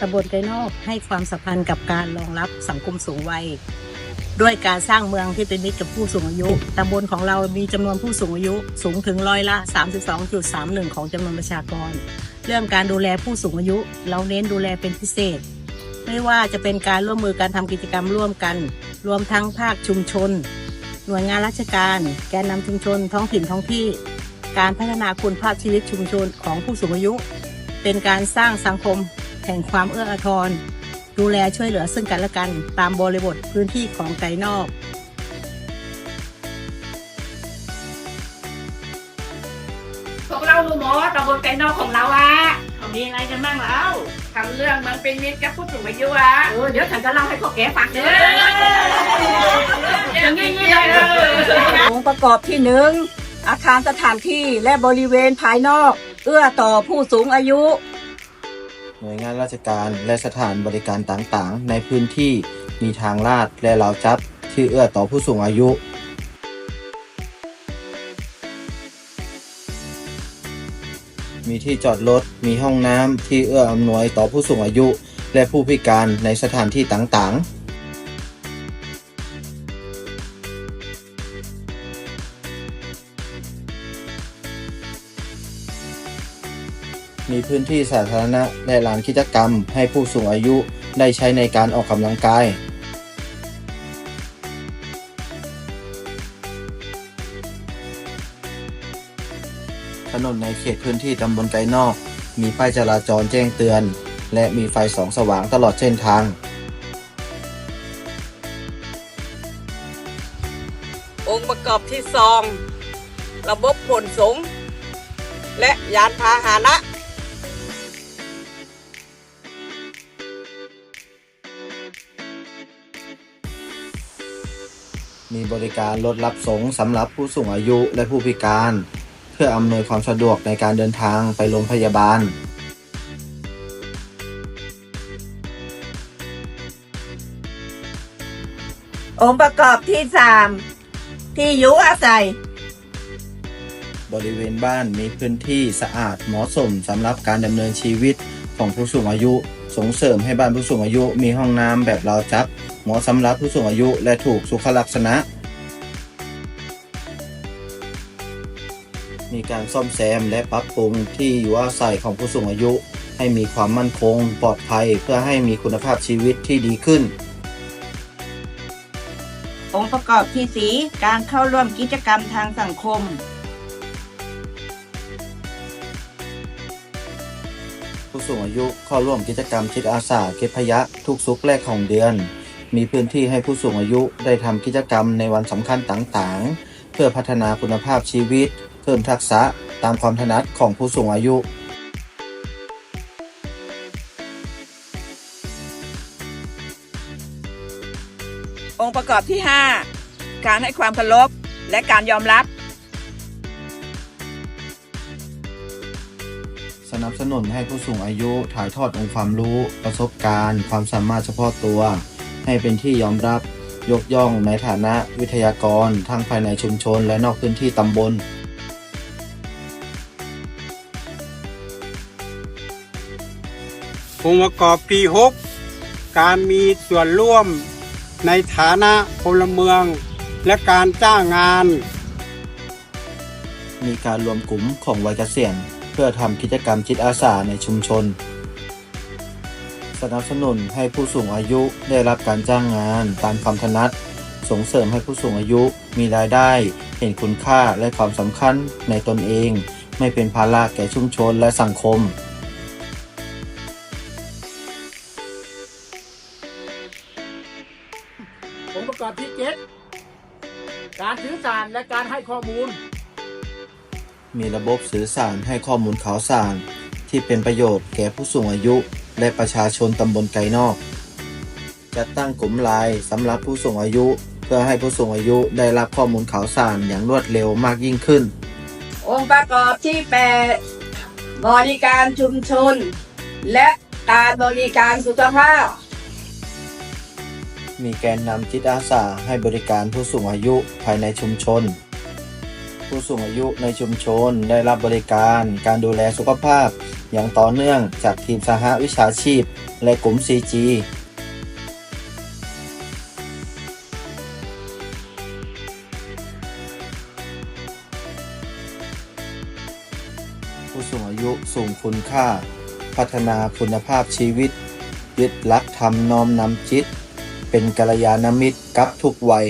ตำบลไกรนอกให้ความสำคัญกับการรองรับสังคมสูงวัยด้วยการสร้างเมืองที่เป็นมิตรกับผู้สูงอายุ ตำบลของเรามีจำนวนผู้สูงอายุสูงถึงร้อยละ 32.31 ของจำนวนประชากร เรื่องการดูแลผู้สูงอายุ เราเน้นดูแลเป็นพิเศษ ไม่ว่าจะเป็นการร่วมมือการทำกิจกรรมร่วมกัน รวมทั้งภาคชุมชน หน่วยงานราชการ แกนนำชุมชน ท้องถิ่นท้องที่ การพัฒนาคุณภาพชีวิตชุมชนของผู้สูงอายุ เป็นการสร้างสังคม แห่งความเอื้ออาทร ดูแลช่วยเหลือซึ่งกันและกันตามบริบทพื้นที่ของไกรนอกพวกเราหมอตำบลไก่นอกของเราอะมีอะไรกันบ้างแล้วทำเรื่องมันเป็นมิตรกับผู้สูงอายุอะเออเดี๋ยวฉันจะเล่าให้พวกแกฟังเด้ออย่างนี้เลยองค์ประกอบที่หนึ่งอาคารสถานที่และบริเวณภายนอก เอื้อต่อผู้สูงอายุ หน่วยงานราชการและสถานบริการต่างๆ ในพื้นที่มีทางลาดและราวจับที่เอื้อต่อผู้สูงอายุมีที่จอดรถ มีห้องน้ำที่เอื้ออำนวยต่อผู้สูงอายุ และผู้พิการในสถานที่ต่างๆ มีพื้นที่สาธารณะและลานกิจกรรมให้ผู้สูงอายุได้ใช้ในการออกกำลังกาย ถนนในเขตพื้นที่ตำบลไกรนอก มีป้ายจราจรแจ้งเตือน และมีไฟสองสว่างตลอดเส้นทางองค์ประกอบที่สองระบบขนส่งและยานพาหนะ มีบริการรถรับส่งสำหรับผู้สูงอายุและผู้พิการ เพื่ออำนวยความสะดวกในการเดินทางไปโรงพยาบาล องค์ประกอบที่สามที่อยู่อาศัย บริเวณบ้านมีพื้นที่สะอาดเหมาะสมสำหรับการดำเนินชีวิต ของผู้สูงอายุ ส่งเสริมให้บ้านผู้สูงอายุมีห้องน้ำแบบราวจับเหมาะสำหรับผู้สูงอายุและถูกสุขลักษณะ มีการซ่อมแซมและปรับปรุงที่อยู่อาศัยของผู้สูงอายุ ให้มีความมั่นคง ปลอดภัยเพื่อให้มีคุณภาพชีวิตที่ดีขึ้นองค์ประกอบที่สีการเข้าร่วมกิจกรรมทางสังคม ผู้สูงอายุเข้าร่วมกิจกรรมจิตอาสาเก็บขยะทุกสุกแรกของเดือน มีพื้นที่ให้ผู้สูงอายุได้ทำกิจกรรมในวันสำคัญต่างๆ เพื่อพัฒนาคุณภาพชีวิต เพิ่มทักษะตามความถนัดของผู้สูงอายุองค์ประกอบที่ห้าการให้ความเคารพและการยอมรับ นับสนุนให้ผู้สูงอายุถ่ายทอดองค์ความรู้ ประสบการณ์ ความสามารถเฉพาะตัว ให้เป็นที่ยอมรับยกย่องในฐานะวิทยากร ทั้งภายในชุมชนและนอกพื้นที่ตำบลองค์ประกอบที่6การมีส่วนร่วมในฐานะพลเมือง และการจ้างงาน มีการรวมกลุ่มของวัยเกษียณเพื่อทำกิจกรรมจิตอาสาในชุมชน สนับสนุนให้ผู้สูงอายุได้รับการจ้างงานตามความถนัด ส่งเสริมให้ผู้สูงอายุมีรายได้ เห็นคุณค่าและความสำคัญในตนเอง ไม่เป็นภาระแก่ชุมชนและสังคมองค์ประกอบที่เจ็ดการสื่อสารและการให้ข้อมูล มีระบบสื่อสารให้ข้อมูลข่าวสาร ที่เป็นประโยชน์แก่ผู้สูงอายุ และประชาชนตำบลไกรนอก จัดตั้งกลุ่มไลน์สำหรับผู้สูงอายุ เพื่อให้ผู้สูงอายุได้รับข้อมูลข่าวสารอย่างรวดเร็วมากยิ่งขึ้น องค์ประกอบที่แปดบริการชุมชน และการบริการสุขภาพ มีแกนนำจิตอาสาให้บริการผู้สูงอายุภายในชุมชน ผู้สูงอายุในชุมชนได้รับบริการ การดูแลสุขภาพ อย่างต่อเนื่องจากทีมสหวิชาชีพ และกลุ่ม CG ผู้สูงอายุสูงคุณค่า พัฒนาคุณภาพชีวิต ยึดหลักธรรมน้อมนำจิต เป็นกัลยาณมิตรกับทุกวัย